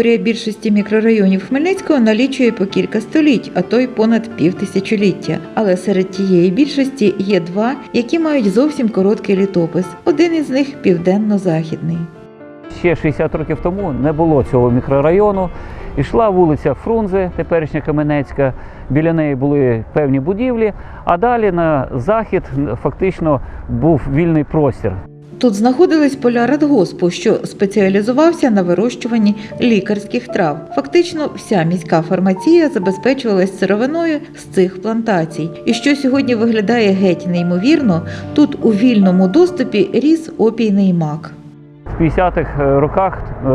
Історія більшості мікрорайонів Хмельницького налічує по кілька століть, а то й понад півтисячоліття. Але серед тієї більшості є два, які мають зовсім короткий літопис. Один із них південно-західний. Ще 60 років тому не було цього мікрорайону. Ішла вулиця Фрунзе, теперішня Каменецька. Біля неї були певні будівлі, а далі на захід фактично був вільний простір. Тут знаходились поля радгоспу, що спеціалізувався на вирощуванні лікарських трав. Фактично, вся міська фармація забезпечувалась сировиною з цих плантацій. І що сьогодні виглядає геть неймовірно, тут у вільному доступі ріс опійний мак. В 50-х роках е,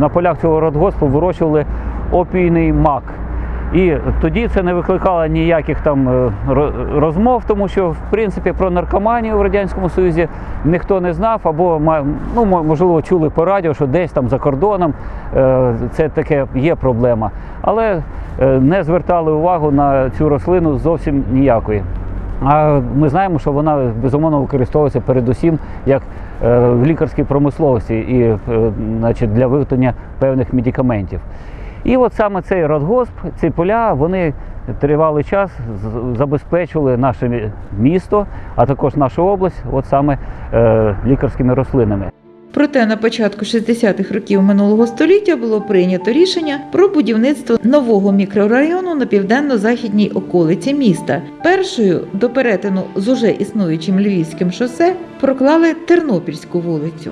на полях цього радгоспу вирощували опійний мак. І тоді це не викликало ніяких там е, розмов, тому що в принципі про наркоманію в радянському союзі ніхто не знав, або ну можливо чули по радіо, що десь там за кордоном е, це таке є проблема, але е, не звертали увагу на цю рослину зовсім ніякої. А ми знаємо, що вона безумовно використовується передусім як в лікарській промисловості і значить, для виготовлення певних медикаментів. І от саме цей радгосп, ці поля, вони тривалий час забезпечували наше місто, а також нашу область, от саме е, лікарськими рослинами. Проте на початку 60-х років минулого століття було прийнято рішення про будівництво нового мікрорайону на південно-західній околиці міста. Першою до перетину з уже існуючим львівським шосе проклали Тернопільську вулицю.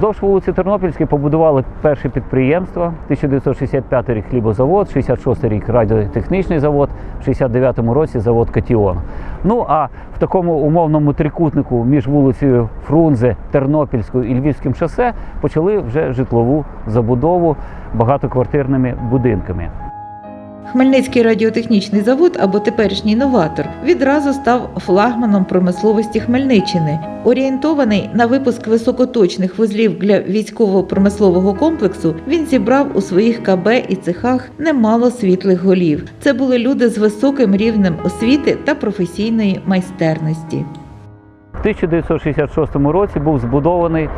Вздовж вулиці Тернопільській побудували перше підприємство. 1965 рік хлібозавод, 66 рік радіотехнічний завод, в 69 році завод Катіон. Ну а в такому умовному трикутнику між вулицею Фрунзе, Тернопільською і Львівським шосе почали вже житлову забудову багатоквартирними будинками. Хмельницький радіотехнічний завод або теперішній новатор відразу став флагманом промисловості Хмельниччини. Орієнтований на випуск високоточних вузлів для військово-промислового комплексу, він зібрав у своїх КБ і цехах немало світлих голів. Це були люди з високим рівнем освіти та професійної майстерності. В 1966 році був збудований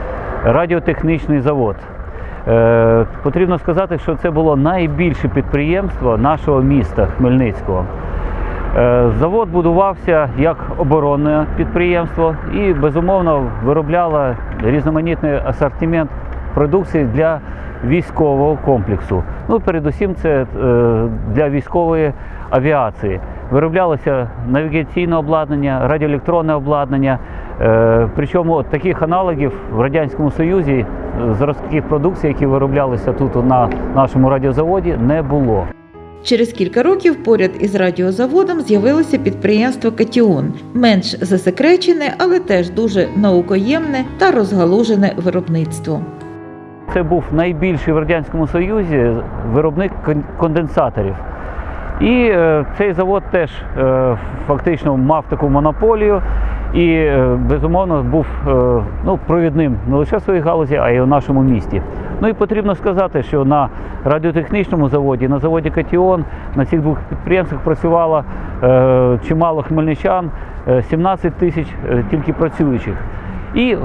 радіотехнічний завод. Е, потрібно сказати, що це було найбільше підприємство нашого міста Хмельницького. Е, завод будувався як оборонне підприємство і, безумовно, виробляло різноманітний асортимент продукції для військового комплексу. Ну, передусім, це е, для військової авіації. Вироблялося навігаційне обладнання, радіоелектронне обладнання. Е, Причому таких аналогів в Радянському Союзі е, зразків продукції, які вироблялися тут на нашому радіозаводі, не було. Через кілька років поряд із радіозаводом з'явилося підприємство Катіон, менш засекречене, але теж дуже наукоємне та розгалужене виробництво. Це був найбільший в Радянському Союзі виробник конденсаторів. І е, цей завод теж е, фактично мав таку монополію і, е, безумовно, був е, ну, провідним не лише в своїй галузі, а й у нашому місті. Ну і потрібно сказати, що на радіотехнічному заводі, на заводі Катіон, на цих двох підприємствах працювало е, чимало хмельничан, е, 17 тисяч е, тільки працюючих. І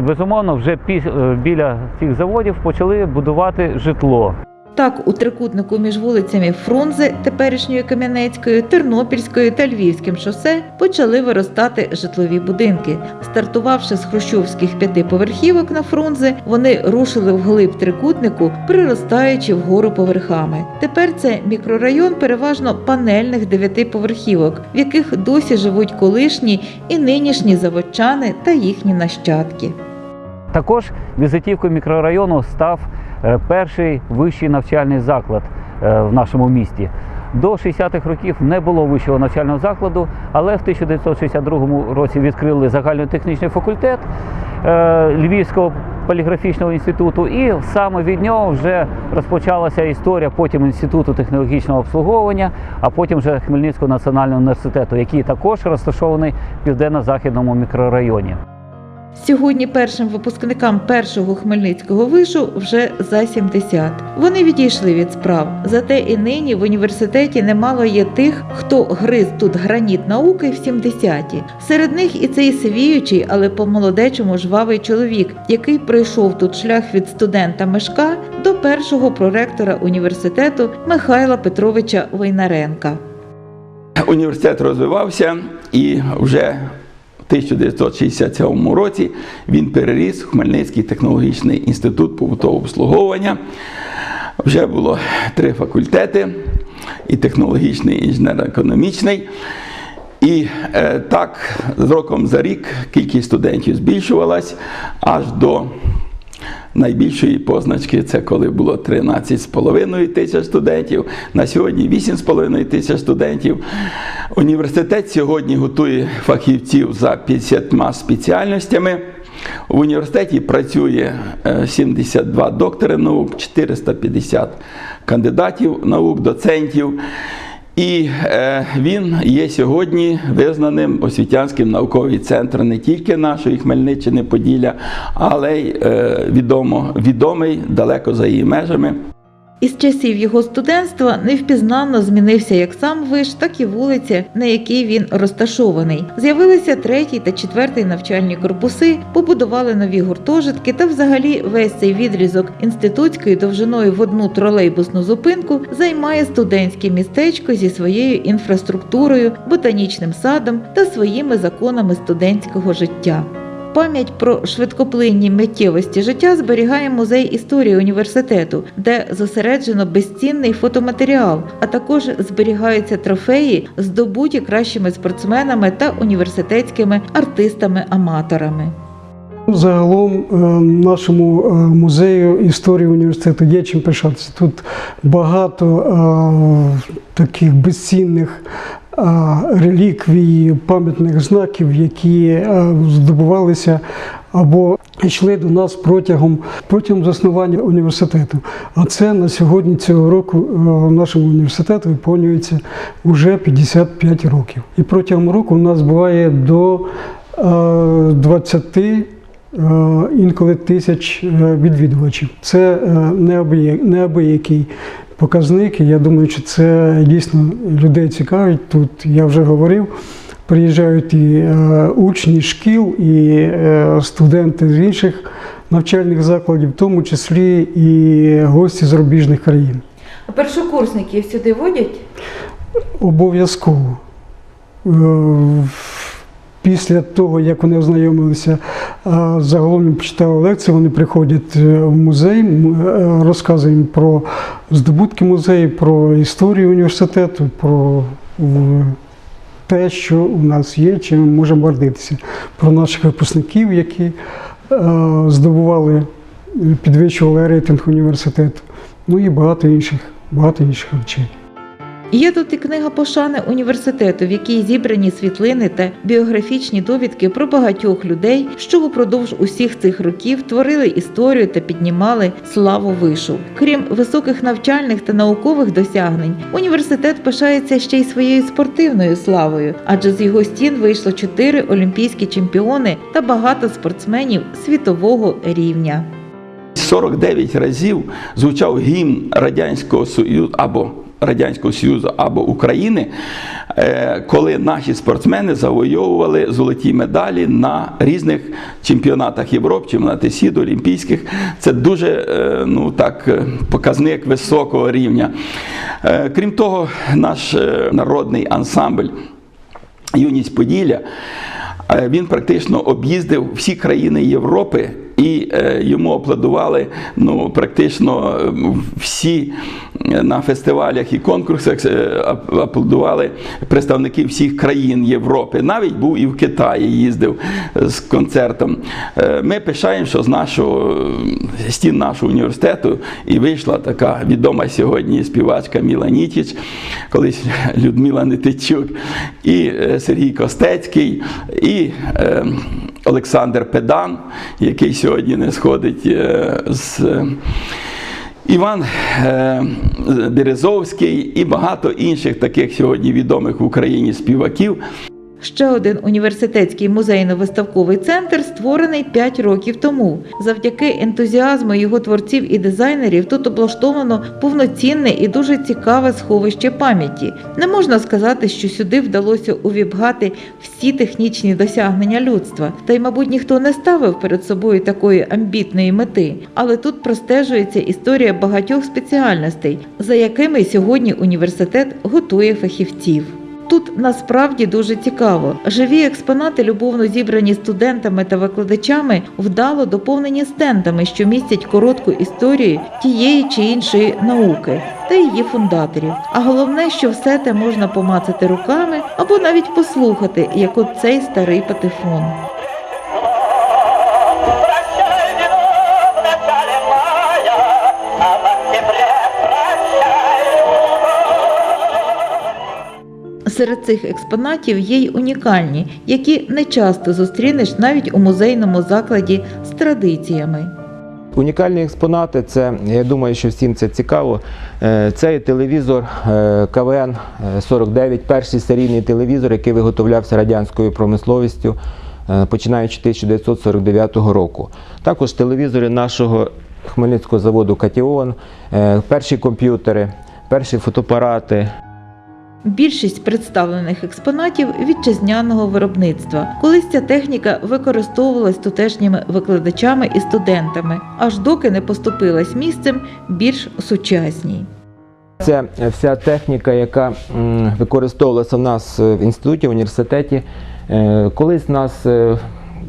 безумовно вже е, біля цих заводів почали будувати житло. Так, у трикутнику між вулицями Фрунзе, теперішньої Кам'янецької, Тернопільської та Львівським шосе почали виростати житлові будинки. Стартувавши з хрущовських п'ятиповерхівок на Фрунзе, вони рушили вглиб трикутнику, приростаючи вгору поверхами. Тепер це мікрорайон переважно панельних дев'ятиповерхівок, в яких досі живуть колишні і нинішні заводчани та їхні нащадки. Також візитівкою мікрорайону став перший вищий навчальний заклад е, в нашому місті. До 60-х років не було вищого навчального закладу, але в 1962 році відкрили загальнотехнічний факультет е, Львівського поліграфічного інституту, і саме від нього вже розпочалася історія потім інституту технологічного обслуговування, а потім вже Хмельницького національного університету, який також розташований в південно-західному мікрорайоні. Сьогодні першим випускникам першого хмельницького вишу вже за 70. Вони відійшли від справ. Зате і нині в університеті немало є тих, хто гриз тут граніт науки в 70-ті. Серед них і цей сивіючий, але по-молодечому жвавий чоловік, який пройшов тут шлях від студента Мешка до першого проректора університету Михайла Петровича Войнаренка. Університет розвивався і вже 1967 році він переріс Хмельницький технологічний інститут побутового обслуговування. Вже було три факультети: і технологічний, і інженерно-економічний. І е, так, з роком за рік кількість студентів збільшувалась аж до найбільшої позначки це коли було 13,5 тисяч студентів, на сьогодні 8,5 тисяч студентів. Університет сьогодні готує фахівців за 50 спеціальностями. В університеті працює е, 72 доктори наук, 450 кандидатів наук, доцентів. І е, він є сьогодні визнаним освітянським науковий центр не тільки нашої Хмельниччини, Поділля, але й е, відомо, відомий далеко за її межами. Із часів його студентства невпізнанно змінився як сам виш, так і вулиця, на якій він розташований. З'явилися третій та четвертий навчальні корпуси, побудували нові гуртожитки та взагалі весь цей відрізок інститутської довжиною в одну тролейбусну зупинку займає студентське містечко зі своєю інфраструктурою, ботанічним садом та своїми законами студентського життя. Пам'ять про швидкоплинні миттєвості життя зберігає музей історії університету, де зосереджено безцінний фотоматеріал, а також зберігаються трофеї, здобуті кращими спортсменами та університетськими артистами-аматорами. Загалом е, нашому е, музею історії університету є чим пишатися. Тут багато е, таких безцінних е, реліквій, пам'ятних знаків, які е, здобувалися або йшли до нас протягом, протягом заснування університету. А це на сьогодні цього року е, нашому університету виповнюється вже 55 років. І протягом року у нас буває до е, 20 е, інколи тисяч е, відвідувачів. Це е, неабиякий показник. І я думаю, що це дійсно людей цікавить. Тут я вже говорив. Приїжджають і е, учні шкіл, і е, студенти з інших навчальних закладів, в тому числі і гості з зарубіжних країн. А першокурсників сюди водять? Обов'язково. Е, Після того, як вони ознайомилися, загалом почитали лекції, вони приходять е, в музей, е, розказуємо про здобутки музею, про історію університету, про те, що у нас є, чим ми можемо гордитися, про наших випускників, які е, здобували, підвищували рейтинг університету, ну і багато інших, багато інших речей. Є тут і книга пошани університету, в якій зібрані світлини та біографічні довідки про багатьох людей, що упродовж усіх цих років творили історію та піднімали славу вишу. Крім високих навчальних та наукових досягнень, університет пишається ще й своєю спортивною славою, адже з його стін вийшло чотири олімпійські чемпіони та багато спортсменів світового рівня. 49 разів звучав гімн Радянського Союзу або Радянського Союзу або України, е, коли наші спортсмени завойовували золоті медалі на різних чемпіонатах Європи, чемпіонати світу, Олімпійських. Це дуже е, ну, так, е, показник високого рівня. Крім того, наш народний ансамбль Юність Поділля. Він практично об'їздив всі країни Європи, і е, йому аплодували ну, практично е, всі е, на фестивалях і конкурсах аплодували представники всіх країн Європи. Навіть був і в Китаї їздив з концертом. Ми пишаємо, що з нашого стін нашого університету і вийшла така відома сьогодні співачка Міла Нітіч, колись Людмила Нетичук, і Сергій Костецький, і Олександр Педан, який сьогодні не сходить е, з. Іван е, Березовський і багато інших таких сьогодні відомих в Україні співаків. Ще один університетський музейно-виставковий центр створений 5 років тому. Завдяки ентузіазму його творців і дизайнерів тут облаштовано повноцінне і дуже цікаве сховище пам'яті. Не можна сказати, що сюди вдалося увібгати всі технічні досягнення людства. Та й, мабуть, ніхто не ставив перед собою такої амбітної мети. Але тут простежується історія багатьох спеціальностей, за якими сьогодні університет готує фахівців. Тут насправді дуже цікаво. Живі експонати, любовно зібрані студентами та викладачами, вдало доповнені стендами, що містять коротку історію тієї чи іншої науки та її фундаторів. А головне, що все те можна помацати руками або навіть послухати, як от цей старий патефон. Серед цих експонатів є й унікальні, які не часто зустрінеш навіть у музейному закладі з традиціями. Унікальні експонати, це я думаю, що всім це цікаво. Е, Це телевізор е, КВН 49, перший серійний телевізор, який виготовлявся радянською промисловістю, е, починаючи 1949 року. Також телевізори нашого Хмельницького заводу Катіон, е, перші комп'ютери, перші фотоапарати, Більшість представлених експонатів вітчизняного виробництва. Колись ця техніка використовувалась тутешніми викладачами і студентами, аж доки не поступилась місцем більш сучасній. Це вся техніка, яка використовувалася в нас е, в інституті, в університеті. Е, Колись нас е,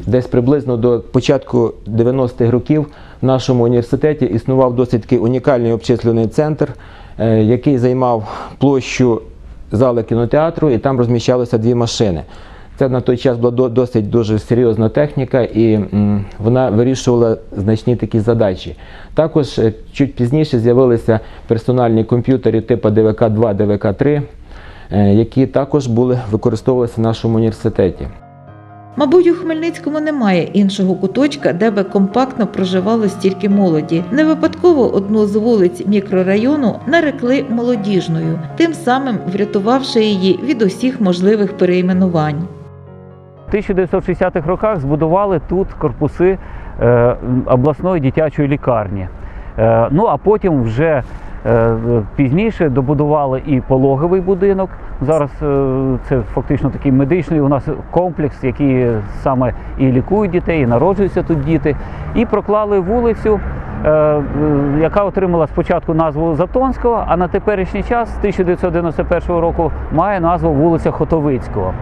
десь приблизно до початку 90-х років в нашому університеті існував досить такий унікальний обчислюваний центр, який займав площу зали кінотеатру, і там розміщалися дві машини. Це на той час була досить дуже серйозна техніка, і вона вирішувала значні такі задачі. Також е, чуть пізніше з'явилися персональні комп'ютери типу ДВК-2, ДВК-3, е, які також були використовувалися в нашому університеті. Мабуть, у Хмельницькому немає іншого куточка, де би компактно проживало стільки молоді. Не випадково одну з вулиць мікрорайону нарекли молодіжною, тим самим врятувавши її від усіх можливих перейменувань. В 1960-х роках збудували тут корпуси е, обласної дитячої лікарні. Е, ну а потім вже пізніше добудували і пологовий будинок. Зараз е, це фактично такий медичний у нас комплекс, який саме і лікують дітей, і народжуються тут діти. І проклали вулицю, е, е, яка отримала спочатку назву Затонського, а на теперішній час, з 1991 року, має назву вулиця Хотовицького.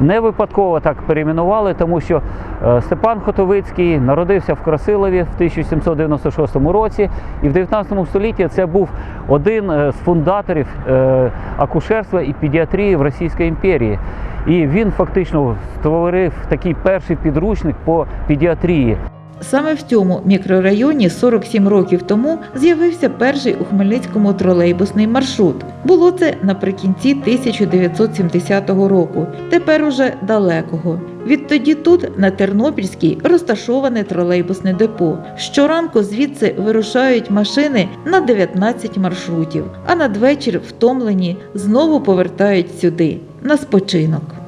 Не випадково так перейменували, тому що е, Степан Хотовицький народився в Красилові в 1796 році, і в 19 столітті це був один е, з фундаторів е, акушерства і педіатрії в Російській імперії. І він фактично створив такий перший підручник по педіатрії. Саме в цьому мікрорайоні 47 років тому з'явився перший у Хмельницькому тролейбусний маршрут. Було це наприкінці 1970 року, тепер уже далекого. Відтоді тут, на Тернопільській, розташоване тролейбусне депо. Щоранку звідси вирушають машини на 19 маршрутів, а надвечір втомлені знову повертають сюди на спочинок.